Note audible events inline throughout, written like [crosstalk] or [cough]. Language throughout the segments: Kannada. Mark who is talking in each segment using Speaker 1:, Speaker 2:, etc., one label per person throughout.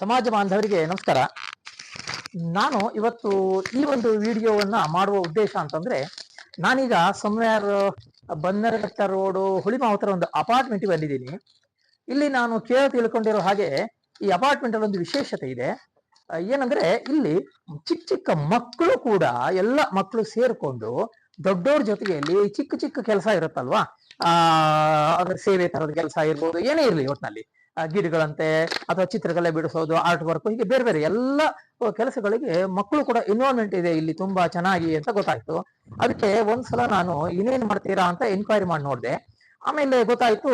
Speaker 1: ಸಮಾಜ ಬಾಂಧವರಿಗೆ ನಮಸ್ಕಾರ. ನಾನು ಇವತ್ತು ಈ ಒಂದು ವಿಡಿಯೋವನ್ನ ಮಾಡುವ ಉದ್ದೇಶ ಅಂತಂದ್ರೆ, ನಾನೀಗ ಸಮ್ವೇರ್ ಬನ್ನರಘಟ್ಟ ರೋಡು ಹುಳಿಮಾವತರ ಒಂದು ಅಪಾರ್ಟ್ಮೆಂಟ್ ಬಂದಿದ್ದೀನಿ. ಇಲ್ಲಿ ನಾನು ಕೇಳ ತಿಳ್ಕೊಂಡಿರೋ ಹಾಗೆ ಈ ಅಪಾರ್ಟ್ಮೆಂಟ್ ಅಲ್ಲಿ ಒಂದು ವಿಶೇಷತೆ ಇದೆ. ಏನಂದ್ರೆ ಇಲ್ಲಿ ಚಿಕ್ಕ ಚಿಕ್ಕ ಮಕ್ಕಳು ಕೂಡ, ಎಲ್ಲ ಮಕ್ಕಳು ಸೇರ್ಕೊಂಡು ದೊಡ್ಡವ್ರ ಜೊತೆಗೆ ಇಲ್ಲಿ ಚಿಕ್ಕ ಚಿಕ್ಕ ಕೆಲಸ ಇರುತ್ತಲ್ವಾ? ಆ ಅದ್ರ ಸೇವೆ ತರದ ಕೆಲಸ ಇರ್ಬೋದು, ಏನೇ ಇರಲಿ ಒಟ್ನಲ್ಲಿ. ಗಿಡಗಳಂತೆ ಅಥವಾ ಚಿತ್ರಕಲೆ ಬಿಡಿಸೋದು ಆರ್ಟ್ ವರ್ಕ್ ಹೀಗೆ ಬೇರೆ ಬೇರೆ ಎಲ್ಲ ಕೆಲಸಗಳಿಗೆ ಮಕ್ಕಳು ಕೂಡ ಇನ್ವಾಲ್ವ್ಮೆಂಟ್ ಇದೆ ಇಲ್ಲಿ ತುಂಬಾ ಚೆನ್ನಾಗಿ ಅಂತ ಗೊತ್ತಾಯ್ತು. ಅದಕ್ಕೆ ಒಂದ್ಸಲ ನಾನು ಇನ್ನೇನ್ ಮಾಡ್ತೀರಾ ಅಂತ ಎನ್ಕ್ವೈರಿ ಮಾಡಿ ನೋಡಿದೆ. ಆಮೇಲೆ ಗೊತ್ತಾಯ್ತು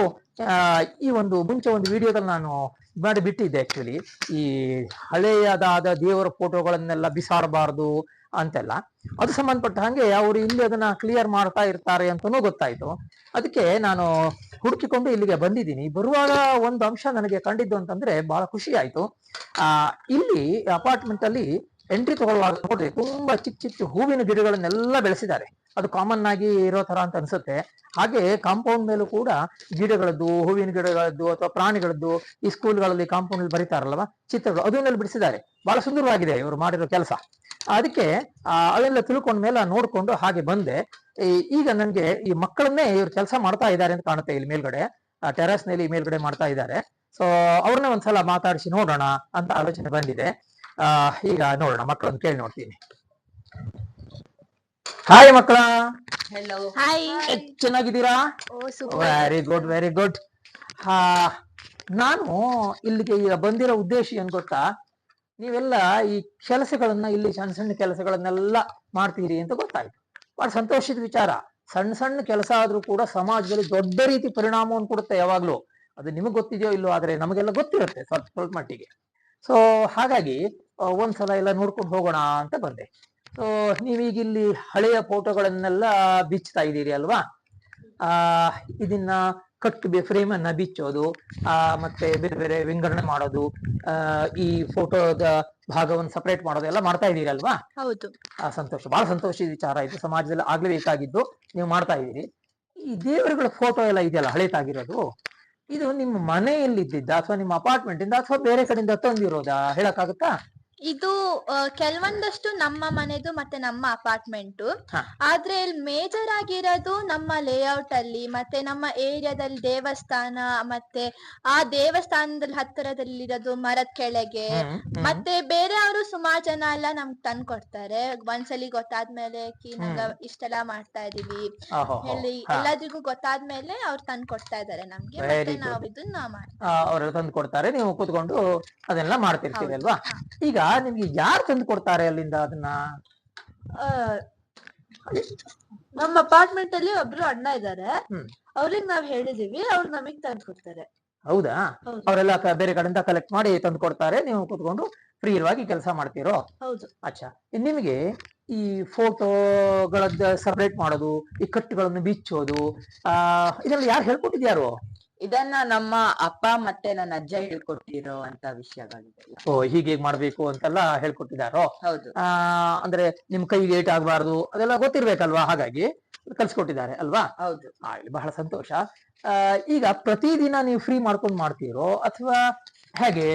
Speaker 1: ಈ ಒಂದು ಮುಂಚೆ ಒಂದು ವಿಡಿಯೋದಲ್ಲಿ ನಾನು ಮಾಡಿ ಬಿಟ್ಟಿದ್ದೆ ಆಕ್ಚುಲಿ ಈ ಹಳೆಯದಾದ ದೇವರ ಫೋಟೋಗಳನ್ನೆಲ್ಲ ಬಿಸಾಡಬಾರ್ದು ಅಂತೆಲ್ಲ. ಅದು ಸಂಬಂಧಪಟ್ಟ ಹಾಗೆ ಅವರು ಇಲ್ಲಿ ಅದನ್ನ ಕ್ಲಿಯರ್ ಮಾಡ್ತಾ ಇರ್ತಾರೆ ಅಂತನೂ ಗೊತ್ತಾಯ್ತು. ಅದಕ್ಕೆ ನಾನು ಹುಡುಕಿಕೊಂಡು ಇಲ್ಲಿಗೆ ಬಂದಿದ್ದೀನಿ. ಬರುವಾಗ ಒಂದು ಅಂಶ ನನಗೆ ಕಂಡಿದ್ದು ಅಂತಂದ್ರೆ, ಬಹಳ ಖುಷಿ ಆಯ್ತು. ಆ, ಇಲ್ಲಿ ಅಪಾರ್ಟ್ಮೆಂಟ್ ಅಲ್ಲಿ ಎಂಟ್ರಿ ತಗೊಳ್ಳುವಾಗ ನೋಡ್ರಿ ತುಂಬಾ ಚಿಕ್ಕ ಚಿಕ್ಕ ಹೂವಿನ ಗಿಡಗಳನ್ನೆಲ್ಲ ಬೆಳೆಸಿದ್ದಾರೆ. ಅದು ಕಾಮನ್ ಆಗಿ ಇರೋ ತರ ಅಂತ ಅನ್ಸುತ್ತೆ. ಹಾಗೆ ಕಾಂಪೌಂಡ್ ಮೇಲೂ ಕೂಡ ಗಿಡಗಳದ್ದು ಹೂವಿನ ಗಿಡಗಳದ್ದು ಅಥವಾ ಪ್ರಾಣಿಗಳದ್ದು ಈ ಸ್ಕೂಲ್ಗಳಲ್ಲಿ ಕಾಂಪೌಂಡ್ ಅಲ್ಲಿ ಬರೀತಾರಲ್ವಾ? ಚಿತ್ರಗಳು ಅದನ್ನೆಲ್ಲ ಬಿಡಿಸಿದ್ದಾರೆ. ಬಹಳ ಸುಂದರವಾಗಿದೆ ಇವರು ಮಾಡಿರೋ ಕೆಲಸ. ಅದಕ್ಕೆ ಆ, ಅವೆಲ್ಲ ತಿಳ್ಕೊಂಡ ಮೇಲೆ ನೋಡ್ಕೊಂಡು ಹಾಗೆ ಬಂದೆ. ಈಗ ನನಗೆ ಈ ಮಕ್ಕಳನ್ನೇ ಇವ್ರು ಕೆಲಸ ಮಾಡ್ತಾ ಇದ್ದಾರೆ ಅಂತ ಕಾಣುತ್ತೆ ಇಲ್ಲಿ ಮೇಲ್ಗಡೆ. ಟೆರಸ್ನಲ್ಲಿ ಮೇಲ್ಗಡೆ ಮಾಡ್ತಾ ಇದ್ದಾರೆ. ಸೊ ಅವ್ರನ್ನೇ ಒಂದ್ಸಲ ಮಾತಾಡಿಸಿ ನೋಡೋಣ ಅಂತ ಆಲೋಚನೆ ಬಂದಿದೆ. ಆ ಈಗ ನೋಡೋಣ ಮಕ್ಕಳನ್ನು ಕೇಳಿ ನೋಡ್ತೀನಿ. ಹಾಯ್ ಮಕ್ಕಳ.
Speaker 2: ಹೆಲೋ
Speaker 3: ಹಾಯ್
Speaker 1: ಚೆನ್ನಾಗಿದ್ದೀರಾ?
Speaker 3: ಓ super
Speaker 1: very good very good ಹಾ ನಾನು ಇಲ್ಲಿಗೆ ಈಗ ಬಂದಿರೋ ಉದ್ದೇಶ ಏನ್ ಗೊತ್ತಾ? ನೀವೆಲ್ಲ ಈ ಕೆಲಸಗಳನ್ನ ಇಲ್ಲಿ ಸಣ್ಣ ಸಣ್ಣ ಕೆಲಸಗಳನ್ನೆಲ್ಲ ಮಾಡ್ತೀರಿ ಅಂತ ಗೊತ್ತಾಯ್ತು. ಬಹಳ ಸಂತೋಷದ ವಿಚಾರ. ಸಣ್ಣ ಸಣ್ಣ ಕೆಲಸ ಆದ್ರೂ ಕೂಡ ಸಮಾಜದಲ್ಲಿ ದೊಡ್ಡ ರೀತಿ ಪರಿಣಾಮವನ್ನು ಕೊಡುತ್ತೆ ಯಾವಾಗ್ಲೂ. ಅದು ನಿಮಗೆ ಗೊತ್ತಿದೆಯೋ ಇಲ್ಲೋ ಆದ್ರೆ ನಮಗೆಲ್ಲ ಗೊತ್ತಿರುತ್ತೆ ಸ್ವಲ್ಪ ಸ್ವಲ್ಪ ಮಟ್ಟಿಗೆ. ಸೊ ಹಾಗಾಗಿ ಒಂದ್ಸಲ ಎಲ್ಲ ನೋಡ್ಕೊಂಡು ಹೋಗೋಣ ಅಂತ ಬಂದೆ. ಸೊ ನೀವೀಗ ಇಲ್ಲಿ ಹಳೆಯ ಫೋಟೋಗಳನ್ನೆಲ್ಲ ಬಿಚ್ಚುತ್ತಾ ಇದ್ದೀರಿ ಅಲ್ವಾ? ಆ ಇದನ್ನ ಕಟ್ ಫ್ರೇಮ್ ಅನ್ನ ಬಿಚ್ಚೋದು ಆ ಮತ್ತೆ ಬೇರೆ ಬೇರೆ ವಿಂಗಡಣೆ ಮಾಡೋದು ಆ ಈ ಫೋಟೋದ ಭಾಗವನ್ನು ಸಪರೇಟ್ ಮಾಡೋದು ಎಲ್ಲ ಮಾಡ್ತಾ ಇದ್ದೀರಿ ಅಲ್ವಾ?
Speaker 3: ಹೌದು.
Speaker 1: ಆ ಸಂತೋಷ. ಬಹಳ ಸಂತೋಷದ ವಿಚಾರ ಇದು. ಸಮಾಜದಲ್ಲಿ ಆಗ್ಲೇಬೇಕಾಗಿದ್ದು ನೀವು ಮಾಡ್ತಾ ಇದ್ದೀರಿ. ಈ ದೇವರುಗಳ ಫೋಟೋ ಎಲ್ಲ ಇದೆಯಲ್ಲ ಹಳೇತಾಗಿರೋದು ಇದು ನಿಮ್ಮ ಮನೆಯಲ್ಲಿ ಇದ್ದಿದ್ದ ಅಥವಾ ನಿಮ್ಮ ಅಪಾರ್ಟ್ಮೆಂಟ್ ಇಂದ ಅಥವಾ ಬೇರೆ ಕಡೆಯಿಂದ ತಂದಿರೋದಾ? ಹೇಳಕ್ಕಾಗುತ್ತಾ?
Speaker 3: ಇದು ಕೆಲವೊಂದಷ್ಟು ನಮ್ಮ ಮನೆದು ಮತ್ತೆ ನಮ್ಮ ಅಪಾರ್ಟ್ಮೆಂಟ್. ಆದ್ರೆ ಇಲ್ಲಿ ಮೇಜರ್ ಆಗಿರೋದು ನಮ್ಮ ಲೇಔಟ್ ಅಲ್ಲಿ ಮತ್ತೆ ನಮ್ಮ ಏರಿಯಾದಲ್ಲಿ ದೇವಸ್ಥಾನ ಮತ್ತೆ ಆ ದೇವಸ್ಥಾನದಲ್ಲಿ ಹತ್ತಿರದಲ್ಲಿರೋದು ಮರದ ಕೆಳಗೆ ಮತ್ತೆ ಬೇರೆ ಅವರು ಸುಮಾರು ಜನ ಎಲ್ಲ ನಮ್ಗ್ ತಂದ್ಕೊಡ್ತಾರೆ ಒಂದ್ಸಲಿ ಗೊತ್ತಾದ್ಮೇಲೆ ಕಿ ನಂಗ ಇಷ್ಟೆಲ್ಲ ಮಾಡ್ತಾ ಇದೀವಿ.
Speaker 1: ಇಲ್ಲಿ
Speaker 3: ಹೇಳಿ. ಎಲ್ಲಾದ್ರಿಗೂ ಗೊತ್ತಾದ್ಮೇಲೆ ಅವ್ರು ತಂದ್ಕೊಡ್ತಾ ಇದಾರೆ ನಮ್ಗೆ. ಮತ್ತೆ ನಾವು ಇದನ್ನ ಮಾಡ್ತೀವಿ
Speaker 1: ಅವರು ತಂದು ಕೊಡ್ತಾರೆ. ನೀವು ಕೂತ್ಕೊಂಡು ಅದೆಲ್ಲ
Speaker 3: ಮಾಡ್ತಿರ್ತೀವಿ
Speaker 1: ಅಲ್ವಾ ಈಗ ನಿಮ್ಗೆ ಯಾರು ತಂದು ಕೊಡ್ತಾರೆ ಅಲ್ಲಿಂದ ಅದನ್ನ?
Speaker 2: ಆ, ನಮ್ಮ ಅಪಾರ್ಟ್ಮೆಂಟ್ ಅಲ್ಲಿ ಒಬ್ರು ಅಣ್ಣ ಇದಾರೆ.
Speaker 1: ಹ್ಮ್.
Speaker 2: ಅವ್ರಿಗೆ ನಾವ್ ಹೇಳಿದೀವಿ ಅವ್ರು ನಮಗ್ ತಂದು ಕೊಡ್ತಾರೆ.
Speaker 1: ಹೌದಾ?
Speaker 2: ಹೌದು.
Speaker 1: ಅವರೆಲ್ಲ ಬೇರೆ ಕಡೆಯಿಂದ ಕಲೆಕ್ಟ್ ಮಾಡಿ ತಂದು ಕೊಡ್ತಾರೆ ನೀವು ಕೂತ್ಕೊಂಡು ಫ್ರೀ ಇರುವಾಗಿ ಕೆಲಸ ಮಾಡ್ತೀರೋ?
Speaker 2: ಹೌದು.
Speaker 1: ಅಚ್ಚಾ. ಇನ್ ನಿಮಗೆ ಈ ಫೋಟೋಗಳದ್ದು ಸಪರೇಟ್ ಮಾಡೋದು ಈ ಕಟ್ಟುಗಳನ್ನು ಬಿಚ್ಚೋದು ಆ ಇದೆಲ್ಲ ಯಾರು ಹೇಳ್ಕೊಟ್ಟಿದ್ಯಾರು
Speaker 4: ಇದನ್ನ ನಮ್ಮ ಅಪ್ಪ ಮತ್ತೆ ನನ್ನ ಅಜ್ಜ ಹೇಳ್ಕೊಟ್ಟಿರೋ ಅಂತ ವಿಷಯಗಳಿದೆ
Speaker 1: ಓ ಹೀಗೆ ಹೀಗೆ ಮಾಡ್ಬೇಕು ಅಂತೆಲ್ಲ ಹೇಳ್ಕೊಟ್ಟಿದಾರೋ
Speaker 4: ಹೌದು.
Speaker 1: ಆ ಅಂದ್ರೆ ನಿಮ್ ಕೈಗೆ ಏಟ್ ಆಗ್ಬಾರ್ದು ಅದೆಲ್ಲ ಗೊತ್ತಿರ್ಬೇಕಲ್ವಾ? ಹಾಗಾಗಿ ಕಲ್ಸ್ಕೊಟ್ಟಿದ್ದಾರೆ ಅಲ್ವಾ?
Speaker 4: ಹೌದು.
Speaker 1: ಆಗ್ಲಿ ಬಹಳ ಸಂತೋಷ. ಆ, ಈಗ ಪ್ರತಿದಿನ ನೀವು ಫ್ರೀ ಮಾಡ್ಕೊಂಡು ಮಾಡ್ತೀರೋ? ಅಥವಾ ಹೇಗೆ?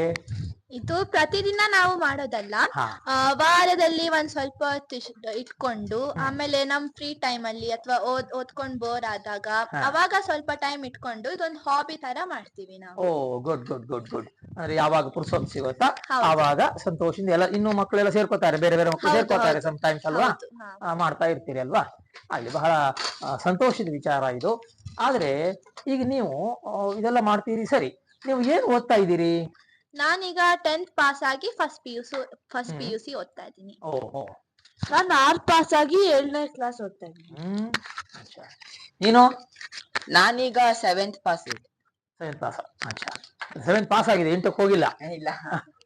Speaker 3: ಇದು ಪ್ರತಿದಿನ ನಾವು ಮಾಡೋದಲ್ಲ.
Speaker 1: ಹಾ.
Speaker 3: ಆ, ವಾರದಲ್ಲಿ ಒಂದ್ ಸ್ವಲ್ಪ ಹೊತ್ತು ಇಶ್- ಇಟ್ಕೊಂಡು ಆಮೇಲೆ ನಮ್ ಫ್ರೀ ಟೈಮ್ ಅಲ್ಲಿ ಅಥವಾ ಓದ್ ಓದ್ಕೊಂಡ್ ಬೋರ್ ಆದಾಗ
Speaker 1: ಹಾ.
Speaker 3: ಅವಾಗ ಸ್ವಲ್ಪ ಟೈಮ್ ಇಟ್ಕೊಂಡು ಇದೊಂದು ಹಾಬಿ ತರ ಮಾಡ್ತೀವಿ ನಾವು.
Speaker 1: ಓ ಗುಡ್ ಗುಡ್ ಗುಡ್ ಗುಡ್ ಅಂದ್ರೆ ಯಾವಾಗ ಪುರ್ಸೊತ್ ಸಿಗುತ್ತಾ?
Speaker 3: ಅವಾಗ
Speaker 1: ಆವಾಗ ಸಂತೋಷದಿಂದ ಎಲ್ಲ ಇನ್ನು ಮಕ್ಕಳೆಲ್ಲ ಸೇರ್ಕೋತಾರೆ ಬೇರೆ ಬೇರೆ ಮಕ್ಕಳು
Speaker 3: ಹೌದು,
Speaker 1: ಸೇರ್ಕೋತಾರೆ
Speaker 3: ಹೌದು.
Speaker 1: ಸಮ್ ಟೈಮ್ಸ್ ಅಲ್ವಾ?
Speaker 3: ಹೌದು, ಹಾ.
Speaker 1: ಆ, ಮಾಡ್ತಾ ಇರ್ತೀರಿ ಅಲ್ವಾ? ಅಲ್ಲಿ ಬಹಳ ಆ, ಸಂತೋಷದ ವಿಚಾರ ಇದು. ಆದ್ರೆ ಈಗ ನೀವು ಆ, ಇದೆಲ್ಲ ಮಾಡ್ತೀರಿ ಸರಿ. ನೀವು ಏನ್ ಓದ್ತಾ ಇದ್ದೀರಿ?
Speaker 3: ನಾನೀಗ ಟೆಂತ್ ಪಾಸ್ ಆಗಿ first P U C first. P U C ಓದ್ತಾ ಇದ್ದೀನಿ.
Speaker 1: ಓ
Speaker 2: ನಾನು ಆರ್ ಪಾಸ್ ಆಗಿ ಏಳನೇ ಕ್ಲಾಸ್ ಓದ್ತಾ ಇದ್ದೀನಿ.
Speaker 1: ಹ್ಮ್ ಅಚ್ಚಾ. ನೀನು?
Speaker 4: ನಾನೀಗ ಸೆವೆಂತ್ ಪಾಸ್
Speaker 1: ಸೆವೆಂತ್ ಪಾಸ್ ಅಚ್ಚಾ. ಸೆವೆಂತ್ ಪಾಸ್ ಆಗಿದೆ ಎಂಟಕ್ಕೆ ಹೋಗಿಲ್ಲ.
Speaker 4: ಇಲ್ಲ.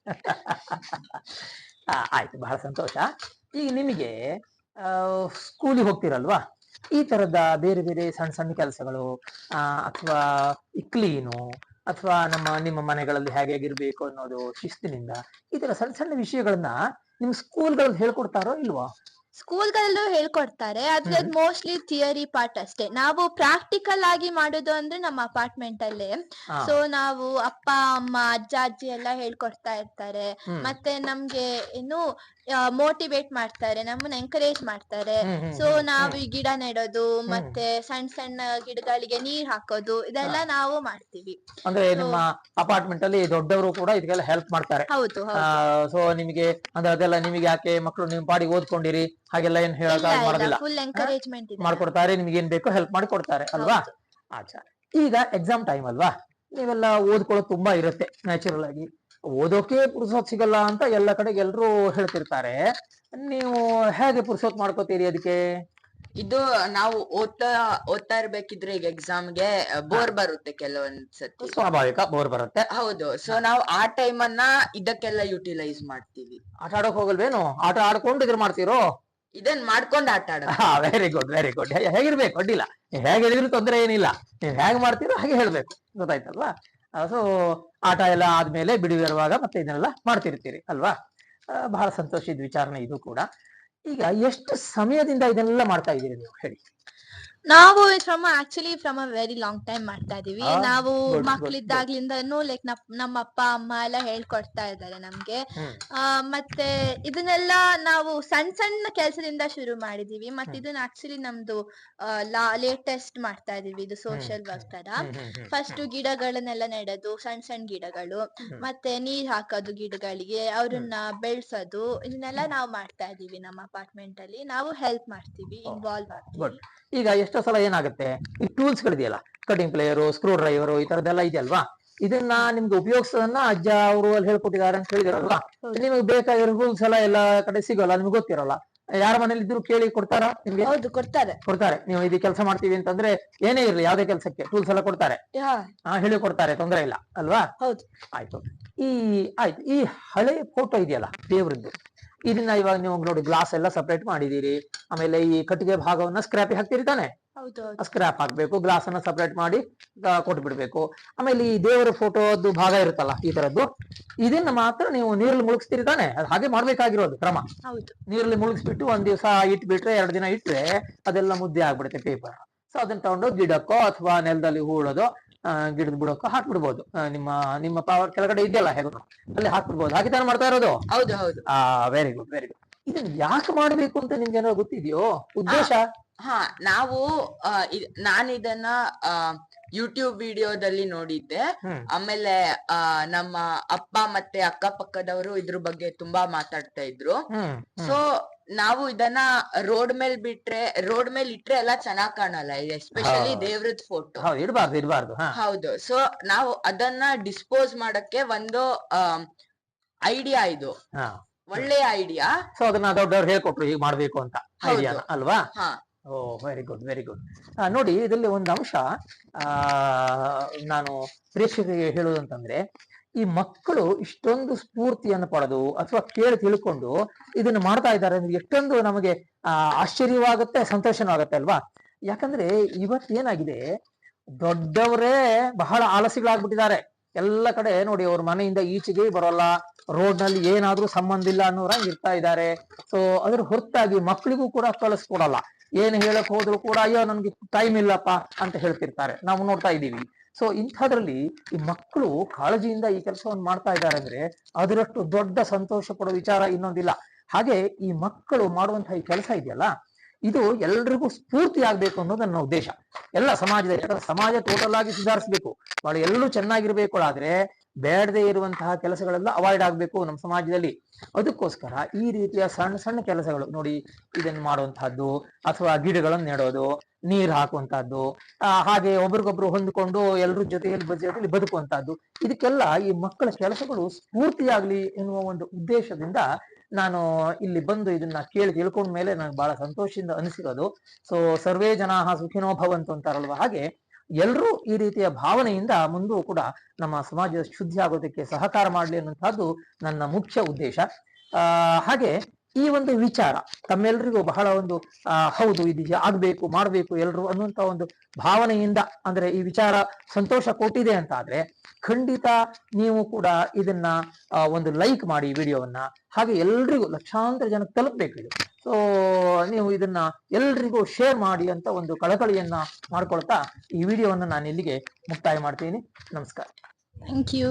Speaker 4: [laughs]
Speaker 1: ಆ, ಆಯ್ತು ಬಹಳ ಸಂತೋಷ. ಈಗ ನಿಮಗೆ ಸ್ಕೂಲಿಗೆ ಹೋಗ್ತಿರಲ್ವಾ? ಈ ತರದ ಬೇರೆ ಬೇರೆ ಸಣ್ಣ ಸಣ್ಣ ಕೆಲಸಗಳು ಅಥವಾ ಇಕ್ಲೀನು ಕ್ಲೀನು ಅಥವಾ ನಮ್ಮ ನಿಮ್ಮ ಮನೆಗಳಲ್ಲಿ ಹೇಗೆ ಹೇಗಿರ್ಬೇಕು ಅನ್ನೋದು ಶಿಸ್ತಿನಿಂದ ಈ ತರ ಸಣ್ಣ ಸಣ್ಣ ವಿಷಯಗಳನ್ನ ನಿಮ್ ಸ್ಕೂಲ್ಗಳಲ್ಲಿ ಹೇಳ್ಕೊಡ್ತಾರೋ ಇಲ್ವಾ?
Speaker 3: ಸ್ಕೂಲ್ಗಳಲ್ಲೂ ಹೇಳ್ಕೊಡ್ತಾರೆ ಆದ್ರೆ ಅದು ಮೋಸ್ಟ್ಲಿ ಥಿಯರಿ ಪಾರ್ಟ್ ಅಷ್ಟೇ. ನಾವು ಪ್ರಾಕ್ಟಿಕಲ್ ಆಗಿ ಮಾಡೋದು ಅಂದ್ರೆ ನಮ್ಮ ಅಪಾರ್ಟ್ಮೆಂಟ್ ಅಲ್ಲೇ. ಸೊ ನಾವು ಅಪ್ಪ ಅಮ್ಮ ಅಜ್ಜ ಅಜ್ಜಿ ಎಲ್ಲ ಹೇಳ್ಕೊಡ್ತಾ ಇರ್ತಾರೆ. ಮತ್ತೆ ನಮ್ಗೆ ಏನು ಮೋಟಿವೇಟ್ ಮಾಡ್ತಾರೆ ನಮ್ಮನ್ನ ಎಂಕರೇಜ್ ಮಾಡ್ತಾರೆ. ಸೊ ನಾವು ಈ ಗಿಡ ನೆಡೋದು ಮತ್ತೆ ಸಣ್ಣ ಸಣ್ಣ ಗಿಡಗಳಿಗೆ ನೀರ್ ಹಾಕೋದು ಇದೆಲ್ಲ ನಾವು ಮಾಡ್ತೀವಿ.
Speaker 1: ಅಂದ್ರೆ ನಿಮ್ಮ ಅಪಾರ್ಟ್ಮೆಂಟ್ ಅಲ್ಲಿ ದೊಡ್ಡವರು ಕೂಡ ಇದಕ್ಕೆಲ್ಲ ಹೆಲ್ಪ್ ಮಾಡ್ತಾರೆ.
Speaker 3: ಹೌದು
Speaker 1: ಸೊ ನಿಮಗೆ ಅಂದ್ರೆ ಅದೆಲ್ಲ ನಿಮಗೆ ಯಾಕೆ ಮಕ್ಕಳು ನಿಮ್ ಪಾಡಿ ಓದ್ಕೊಂಡಿರಿ? ಹಾಗೆಲ್ಲ ಏನ್ ಹೇಳಕ್ ಮಾಡೋದಿಲ್ಲ.
Speaker 3: ಫುಲ್ ಎಂಕರೇಜ್ಮೆಂಟ್ ಇದೆ.
Speaker 1: ಮಾಡ್ಕೊಡ್ತಾರೆ ನಿಮ್ಗೆ ಏನ್ ಬೇಕೋ ಹೆಲ್ಪ್ ಮಾಡಿ ಕೊಡ್ತಾರೆ ಅಲ್ವಾ. ಆಚಾ ಈಗ ಎಕ್ಸಾಮ್ ಟೈಮ್ ಅಲ್ವಾ? ನೀವೆಲ್ಲ ಓದ್ಕೊಳ್ಳೋದು ತುಂಬಾ ಇರುತ್ತೆ ನ್ಯಾಚುರಲ್ ಆಗಿ. ಓದೋಕೆ ಪುರ್ಸೊತ್ ಸಿಗಲ್ಲ ಅಂತ ಎಲ್ಲ ಕಡೆಗೆ ಎಲ್ರು ಹೇಳ್ತಿರ್ತಾರೆ. ನೀವು ಹೇಗೆ ಪುರ್ಸೊತ್ ಮಾಡ್ಕೋತೀರಿ ಅದಕ್ಕೆ?
Speaker 4: ಇದು ನಾವು ಓದ್ತಾ ಓದ್ತಾ ಇರ್ಬೇಕಿದ್ರೆ ಈಗ ಎಕ್ಸಾಮ್ಗೆ ಬೋರ್ ಬರುತ್ತೆ ಕೆಲವೊಂದ್ಸತಿ.
Speaker 1: ಸ್ವಾಭಾವಿಕ ಬೋರ್ ಬರುತ್ತೆ.
Speaker 4: ಹೌದು. ಸೊ ನಾವು ಆ ಟೈಮ್ ಅನ್ನ ಇದಕ್ಕೆಲ್ಲ ಯುಟಿಲೈಸ್ ಮಾಡ್ತೀವಿ.
Speaker 1: ಆಟ ಆಡೋಕ್ ಹೋಗಲ್ವೇನು? ಆಟ ಆಡ್ಕೊಂಡು ಇದ್ರ ಮಾಡ್ತೀರೋ?
Speaker 4: ಇದನ್ ಮಾಡ್ಕೊಂಡು ಆಟ ಆಡ
Speaker 1: ವೆರಿ ಗುಡ್ ವೆರಿ ಗುಡ್ ಹೇಗಿರ್ಬೇಕು? ಅಡ್ಡಿಲ್ಲ. ಹೇಗೆ ಹೇಳಿದ್ರು ತೊಂದರೆ ಏನಿಲ್ಲ. ನೀವ್ ಹೇಗ್ ಮಾಡ್ತೀರೋ ಹಾಗೆ ಹೇಳ್ಬೇಕು. ಗೊತ್ತಾಯ್ತಲ್ವಾ? ಸೊ ಆಟ ಎಲ್ಲ ಆದ್ಮೇಲೆ ಬಿಡುವಿರುವಾಗ ಮತ್ತೆ ಇದನ್ನೆಲ್ಲ ಮಾಡ್ತಿರ್ತೀರಿ, ಅಲ್ವಾ? ಬಹಳ ಸಂತೋಷದ ವಿಚಾರಣೆ ಇದು ಕೂಡ. ಈಗ ಎಷ್ಟು ಸಮಯದಿಂದ ಇದನ್ನೆಲ್ಲ ಮಾಡ್ತಾ ಇದ್ದೀರಿ ನೀವು ಹೇಳಿ?
Speaker 3: ನಾವು from actually from uh very long time ಮಾಡ್ತಾ ಇದೀವಿ. ನಾವು
Speaker 1: good, good,
Speaker 3: ಮಕ್ಳಿದ್ದಾಗ್ಲಿಂದನೂ ಲೈಕ್ ನಮ್ಮ ಅಪ್ಪ ಅಮ್ಮ ಎಲ್ಲ ಹೇಳ್ಕೊಡ್ತಾ ಇದ್ದಾರೆ ನಮ್ಗೆ.
Speaker 1: ಹ್ಮ್.
Speaker 3: ಆ, ಮತ್ತೆ ಇದನ್ನೆಲ್ಲ ನಾವು ಸಣ್ಣ ಸಣ್ಣ ಕೆಲಸದಿಂದ ಶುರು ಮಾಡಿದೀವಿ. ಮತ್ತೆ. ಇದನ್ನ ಆಕ್ಚುಲಿ ನಮ್ದು ಲೇಟೆಸ್ಟ್ ಮಾಡ್ತಾ ಇದೀವಿ ಇದು ಸೋಷಿಯಲ್ ವರ್ಕ್ ತರ
Speaker 1: ಹ್ಮ್, ಹ್ಮ್, ಹ್ಮ್,
Speaker 3: ಫಸ್ಟ್ ಗಿಡಗಳನ್ನೆಲ್ಲ ನೆಡೋದು ಸಣ್ಣ ಸಣ್ಣ ಗಿಡಗಳು. ಮತ್ತೆ ನೀರ್ ಹಾಕೋದು ಗಿಡಗಳಿಗೆ ಅವ್ರನ್ನ ಬೆಳ್ಸೋದು ಇದನ್ನೆಲ್ಲ ನಾವು ಮಾಡ್ತಾ ಇದೀವಿ ನಮ್ಮ ಅಪಾರ್ಟ್ಮೆಂಟ್ ಅಲ್ಲಿ. ನಾವು ಹೆಲ್ಪ್ ಮಾಡ್ತೀವಿ ಇನ್ವಾಲ್ವ್ ಆಗ್ತೀವಿ.
Speaker 1: ಈಗ ಎಷ್ಟೋ ಸಲ ಏನಾಗುತ್ತೆ? ಈ ಟೂಲ್ಸ್ ಗಳಿದೆಯಲ್ಲ ಕಟಿಂಗ್ ಪ್ಲೇಯರು ಸ್ಕ್ರೂ ಡ್ರೈವರು ಈ ತರದೆಲ್ಲ ಇದೆಯಲ್ವಾ? ಇದನ್ನ ನಿಮ್ಗೆ ಉಪಯೋಗಿಸೋದನ್ನ ಅಜ್ಜ ಅವರು ಅಲ್ಲಿ ಹೇಳ್ಕೊಟ್ಟಿದ್ದಾರೆ ಅಂತ ಹೇಳಿದಿರಲ್ವಾ. ನಿಮಗೆ ಬೇಕಾಗಿರೋ ರೂಲ್ಸ್ ಎಲ್ಲ ಎಲ್ಲ ಕಡೆ ಸಿಗೋಲ್ಲ ನಿಮ್ಗೆ ಗೊತ್ತಿರಲ್ಲ. ಯಾರ ಮನೇಲಿ ಇದ್ರು ಕೇಳಿ ಕೊಡ್ತಾರ ನಿಮ್ಗೆ?
Speaker 2: ಹೌದು ಕೊಡ್ತಾರೆ.
Speaker 1: ಕೊಡ್ತಾರೆ. ನೀವು ಇದು ಕೆಲಸ ಮಾಡ್ತೀವಿ ಅಂತಂದ್ರೆ ಏನೇ ಇರ್ಲಿ ಯಾವ್ದೇ ಕೆಲಸಕ್ಕೆ ಟೂಲ್ಸ್ ಎಲ್ಲ ಕೊಡ್ತಾರೆ. ಹೇಳಿ ಕೊಡ್ತಾರೆ ತೊಂದರೆ ಇಲ್ಲ ಅಲ್ವಾ?
Speaker 2: ಹೌದು.
Speaker 1: ಆಯ್ತು. ಈ ಆಯ್ತು. ಈ ಹಳೆ ಫೋಟೋ ಇದೆಯಲ್ಲ ದೇವ್ರದ್ದು ಇದನ್ನ ಇವಾಗ ನೀವು ನೋಡಿ ಗ್ಲಾಸ್ ಎಲ್ಲ ಸಪರೇಟ್ ಮಾಡಿದೀರಿ ಆಮೇಲೆ ಈ ಕಟ್ಟಿಗೆ ಭಾಗವನ್ನ ಸ್ಕ್ರಾಪಿ ಹಾಕ್ತಿರಿ ತಾನೆ? ಸ್ಕ್ರಾಪ್ ಹಾಕ್ಬೇಕು ಗ್ಲಾಸ್ ಅನ್ನ ಸಪರೇಟ್ ಮಾಡಿ ಆ, ಕೊಟ್ಟು ಬಿಡ್ಬೇಕು ಆಮೇಲೆ ಈ ದೇವರ ಫೋಟೋದು ಭಾಗ ಇರುತ್ತಲ್ಲ ಈ ತರದ್ದು ಇದನ್ನ ಮಾತ್ರ ನೀವು ನೀರಲ್ಲಿ ಮುಳುಗಿಸ್ತೀರಿ ತಾನೆ? ಹಾಗೆ ಮಾಡ್ಬೇಕಾಗಿರೋದು ಕ್ರಮ. ನೀರಲ್ಲಿ ಮುಳುಗಿಸ್ಬಿಟ್ಟು ಒಂದ್ ದಿವಸ ಇಟ್ಬಿಟ್ರೆ ಎರಡು ದಿನ ಇಟ್ರೆ ಅದೆಲ್ಲ ಮುದ್ದೆ ಆಗ್ಬಿಡುತ್ತೆ ಪೇಪರ್ ಸೊ ಅದನ್ನ ತಗೊಂಡು ಗಿಡಕ್ಕೋ ಅಥವಾ ನೆಲದಲ್ಲಿ ಹೂಳೋದು ಗಿಡದ ಬುಡಕ್ಕೋ ಹಾಕ್ಬಿಡ್ಬೋದು. ನಿಮ್ಮ ನಿಮ್ಮ ಪವರ್ ಕೆಳಗಡೆ ಇದೆಯಲ್ಲ ಹೇಗೋ. ಅಲ್ಲಿ ಹಾಕ್ಬಿಡ್ಬೋದು. ಹಾಗೆ ತಾನು ಮಾಡ್ತಾ ಇರೋದು?
Speaker 4: ಹೌದು ಹೌದು.
Speaker 1: ಆ ವೆರಿ ಗುಡ್ ವೆರಿ ಗುಡ್ ಇದನ್ನ ಯಾಕೆ ಮಾಡ್ಬೇಕು ಅಂತ ನಿಮ್ಗೆ ಏನೋ ಗೊತ್ತಿದೆಯೋ? ಉದ್ದೇಶ?
Speaker 4: ಹಾ ನಾವು ನಾನು ನಾನ್ ಇದನ್ನ ಯೂಟ್ಯೂಬ್ ವಿಡಿಯೋದಲ್ಲಿ ನೋಡಿದ್ದೆ. ಆಮೇಲೆ ಆ ನಮ್ಮ ಅಪ್ಪ ಮತ್ತೆ ಅಕ್ಕಪಕ್ಕದವರು ಇದ್ರ ಬಗ್ಗೆ ತುಂಬಾ ಮಾತಾಡ್ತಾ ಇದ್ರು. ಸೊ ನಾವು ಇದನ್ನ ರೋಡ್ ಮೇಲ್ ಬಿಟ್ರೆ ರೋಡ್ ಮೇಲ್ ಇಟ್ರೆ ಎಲ್ಲ ಚೆನ್ನಾಗ್ ಕಾಣಲ್ಲ ಎಸ್ಪೆಷಲಿ. ದೇವ್ರದ್ ಫೋಟೋ
Speaker 1: ಇಡಬಾರ್ದು ಇಡಬಾರ್ದು
Speaker 4: ಹೌದು. ಸೊ ನಾವು ಅದನ್ನ ಡಿಸ್ಪೋಸ್ ಮಾಡಕ್ಕೆ ಒಂದು ಐಡಿಯಾ ಇದು. ಒಳ್ಳೆಯ ಐಡಿಯಾ
Speaker 1: ಸೊ ಅದನ್ನ ದೊಡ್ಡವ್ರು ಹೇಳ್ಕೊಟ್ರು ಹೀಗೆ ಮಾಡ್ಬೇಕು ಅಂತ ಐಡಿಯಾ ಅಲ್ವಾ?
Speaker 4: ಹಾ.
Speaker 1: ಓ ವೆರಿ ಗುಡ್ ವೆರಿ ಗುಡ್ ನೋಡಿ, ಇದರಲ್ಲಿ ಒಂದು ಅಂಶ ನಾನು ಪ್ರೇಕ್ಷಕರಿಗೆ ಹೇಳುವುದಂತಂದ್ರೆ, ಈ ಮಕ್ಕಳು ಇಷ್ಟೊಂದು ಸ್ಫೂರ್ತಿಯನ್ನು ಪಡೆದು ಅಥವಾ ಕೇಳಿ ತಿಳ್ಕೊಂಡು ಇದನ್ನ ಮಾಡ್ತಾ ಇದ್ದಾರೆ ಅಂದ್ರೆ ಎಷ್ಟೊಂದು ನಮಗೆ ಆಶ್ಚರ್ಯವಾಗುತ್ತೆ ಆಗುತ್ತೆ ಅಲ್ವಾ? ಯಾಕಂದ್ರೆ ಇವತ್ತು ಏನಾಗಿದೆ, ದೊಡ್ಡವರೇ ಬಹಳ ಆಲಸಿಗಳಾಗ್ಬಿಟ್ಟಿದ್ದಾರೆ. ಎಲ್ಲ ಕಡೆ ನೋಡಿ, ಅವ್ರ ಮನೆಯಿಂದ ಈಚೆಗೆ ಬರೋಲ್ಲ ರೋಡ್ನಲ್ಲಿ ಏನಾದ್ರೂ ಸಂಬಂಧ ಇಲ್ಲ ಅನ್ನೋರಂಗ್ ಇರ್ತಾ ಇದ್ದಾರೆ. ಸೊ ಅದ್ರ ಹೊರತಾಗಿ ಮಕ್ಕಳಿಗೂ ಕೂಡ ಕಳಿಸ್ಕೊಡಲ್ಲ. ಏನ್ ಹೇಳಕ್ ಹೋದ್ರು ಕೂಡ ಅಯ್ಯೋ ನನ್ಗೆ ಟೈಮ್ ಇಲ್ಲಪ್ಪ ಅಂತ ಹೇಳ್ತಿರ್ತಾರೆ. ನಾವು ನೋಡ್ತಾ ಇದ್ದೀವಿ. ಸೊ ಇಂಥದ್ರಲ್ಲಿ ಈ ಮಕ್ಕಳು ಕಾಳಜಿಯಿಂದ ಈ ಕೆಲಸವನ್ನು ಮಾಡ್ತಾ ಇದ್ದಾರೆ ಅಂದ್ರೆ ಅದರಷ್ಟು ದೊಡ್ಡ ಸಂತೋಷ ಪಡೋ ವಿಚಾರ ಇನ್ನೊಂದಿಲ್ಲ. ಹಾಗೆ ಈ ಮಕ್ಕಳು ಮಾಡುವಂತಹ ಈ ಕೆಲಸ ಇದೆಯಲ್ಲ, ಇದು ಎಲ್ರಿಗೂ ಸ್ಫೂರ್ತಿ ಆಗ್ಬೇಕು ಅನ್ನೋದು ನನ್ನ ಉದ್ದೇಶ. ಎಲ್ಲ ಸಮಾಜದ ಸಮಾಜ ಟೋಟಲ್ ಆಗಿ ಸುಧಾರಿಸಬೇಕು. ಬಹಳ ಎಲ್ಲರೂ ಚೆನ್ನಾಗಿರ್ಬೇಕು, ಆದ್ರೆ ಬೇಡದೇ ಇರುವಂತಹ ಕೆಲಸಗಳೆಲ್ಲ ಅವಾಯ್ಡ್ ಆಗ್ಬೇಕು ನಮ್ಮ ಸಮಾಜದಲ್ಲಿ. ಅದಕ್ಕೋಸ್ಕರ ಈ ರೀತಿಯ ಸಣ್ಣ ಸಣ್ಣ ಕೆಲಸಗಳು ನೋಡಿ ಇದನ್ನ ಮಾಡುವಂತಹದ್ದು ಅಥವಾ ಗಿಡಗಳನ್ನು ನೆಡೋದು, ನೀರು ಹಾಕುವಂತಹದ್ದು ಹಾಗೆ ಒಬ್ರಿಗೊಬ್ರು ಹೊಂದಿಕೊಂಡು ಎಲ್ಲರ ಜೊತೆಯಲ್ಲಿ ಜೊತೆಯಲ್ಲಿ ಬದುಕುವಂತಹದ್ದು. ಇದಕ್ಕೆಲ್ಲ ಈ ಮಕ್ಕಳ ಕೆಲಸಗಳು ಸ್ಫೂರ್ತಿಯಾಗ್ಲಿ ಎನ್ನುವ ಒಂದು ಉದ್ದೇಶದಿಂದ ನಾನು ಇಲ್ಲಿ ಬಂದು ಇದನ್ನ ಕೇಳಿ ತಿಳ್ಕೊಂಡ ಮೇಲೆ ನನಗೆ ಬಹಳ ಸಂತೋಷದಿಂದ ಅನಿಸಿರೋದು. ಸೊ ಸರ್ವೇ ಜನ ಸುಖಿನೋ ಭವಂತು ಅಂತಾರಲ್ವ ಹಾಗೆ ಎಲ್ಲರೂ ಈ ರೀತಿಯ ಭಾವನೆಯಿಂದ ಮುಂದೂ ಕೂಡ ನಮ್ಮ ಸಮಾಜ ಶುದ್ಧಿ ಆಗೋದಕ್ಕೆ ಸಹಕಾರ ಮಾಡಲಿ ಅನ್ನುವಂಥದ್ದು ನನ್ನ ಮುಖ್ಯ ಉದ್ದೇಶ. ಹಾಗೆ ಈ ಒಂದು ವಿಚಾರ ತಮ್ಮೆಲ್ಲರಿಗೂ ಬಹಳ ಒಂದು ಹೌದು ಇದು ಆಗ್ಬೇಕು, ಮಾಡ್ಬೇಕು ಎಲ್ರು ಅನ್ನುವಂತ ಒಂದು ಭಾವನೆಯಿಂದ, ಅಂದ್ರೆ ಈ ವಿಚಾರ ಸಂತೋಷ ಕೊಟ್ಟಿದೆ ಅಂತ ಆದ್ರೆ ಖಂಡಿತ ನೀವು ಕೂಡ ಇದನ್ನ ಒಂದು ಲೈಕ್ ಮಾಡಿ ವಿಡಿಯೋವನ್ನ. ಹಾಗೆ ಎಲ್ರಿಗೂ ಲಕ್ಷಾಂತರ ಜನಕ್ಕೆ ತಲುಪಬೇಕು ಇದು. ಸೊ ನೀವು ಇದನ್ನ ಎಲ್ರಿಗೂ ಶೇರ್ ಮಾಡಿ ಅಂತ ಒಂದು ಕಳಕಳಿಯನ್ನ ಮಾಡ್ಕೊಳ್ತಾ ಈ ವಿಡಿಯೋವನ್ನು ನಾನು ಇಲ್ಲಿಗೆ ಮುಕ್ತಾಯ ಮಾಡ್ತೀನಿ. ನಮಸ್ಕಾರ.
Speaker 3: Thank you